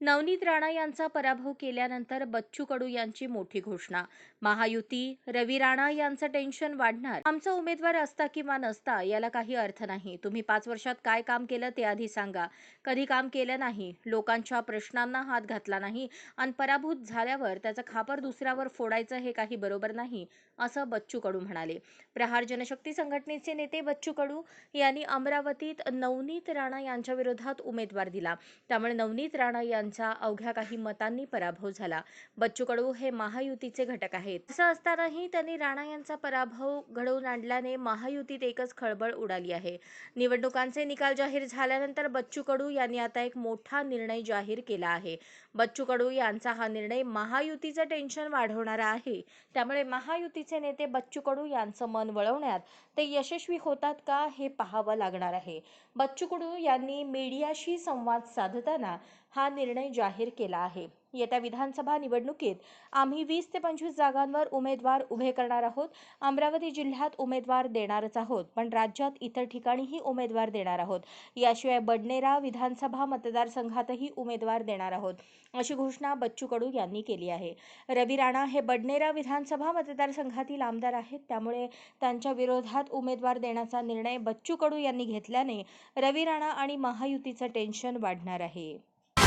नवनीत राणा यांचा पराभव केल्यानंतर बच्चू कडू यांची मोठी घोषणा. महायुती रवी राणा यांचं टेन्शन वाढणार. आमचा उमेदवार असता किंवा नसता याला काही अर्थ नाही. तुम्ही पाच वर्षात काय काम केलं ते आधी सांगा. कधी काम केलं नाही लोकांच्या प्रश्नांना हात घातला नाही आणि पराभूत झाल्यावर त्याचं खापर दुसऱ्यावर फोडायचं हे काही बरोबर नाही असं बच्चू कडू म्हणाले. प्रहार जनशक्ती संघटनेचे नेते बच्चू कडू यांनी अमरावतीत नवनीत राणा यांच्या विरोधात उमेदवार दिला. त्यामुळे नवनीत राणा यांचा अवघ्या काही मतांनी पराभव झाला. बच्चू कडू हे महायुतीचे घटक आहेत. असं असतानाही त्यांनी राणा यांचा पराभव घडवून आणल्याने महायुतीत एकच खळबळ उडाली आहे. निवडणुकांचे निकाल जाहीर झाल्यानंतर बच्चू कडू यांनी आता एक मोठा निर्णय जाहीर केला आहे. बच्चू कडू यांचा हा निर्णय महायुतीचं टेन्शन वाढवणारा आहे. त्यामुळे महायुतीचे नेते बच्चू कडू यांचं मन वळवण्यात ते यशस्वी होतात का हे पाहावं लागणार आहे. बच्चू कडू यांनी मीडियाशी संवाद साधताना हा निर्णय निर्णय जाहीर केला आहे. येत्या विधानसभा निवडणुकीत आम्ही वीस ते पंचवीस जागांवर उमेदवार उभे करणार आहोत. अमरावती जिल्ह्यात उमेदवार देणारच आहोत पण राज्यात इतर ठिकाणीही उमेदवार देणार आहोत. याशिवाय बडनेरा विधानसभा मतदारसंघातही उमेदवार देणार आहोत अशी घोषणा बच्चू कडू यांनी केली आहे. रवी राणा हे बडनेरा विधानसभा मतदारसंघातील आमदार आहेत त्यामुळे त्यांच्या विरोधात उमेदवार देण्याचा निर्णय बच्चू कडू यांनी घेतल्याने रवी राणा आणि महायुतीचं टेन्शन वाढणार आहे.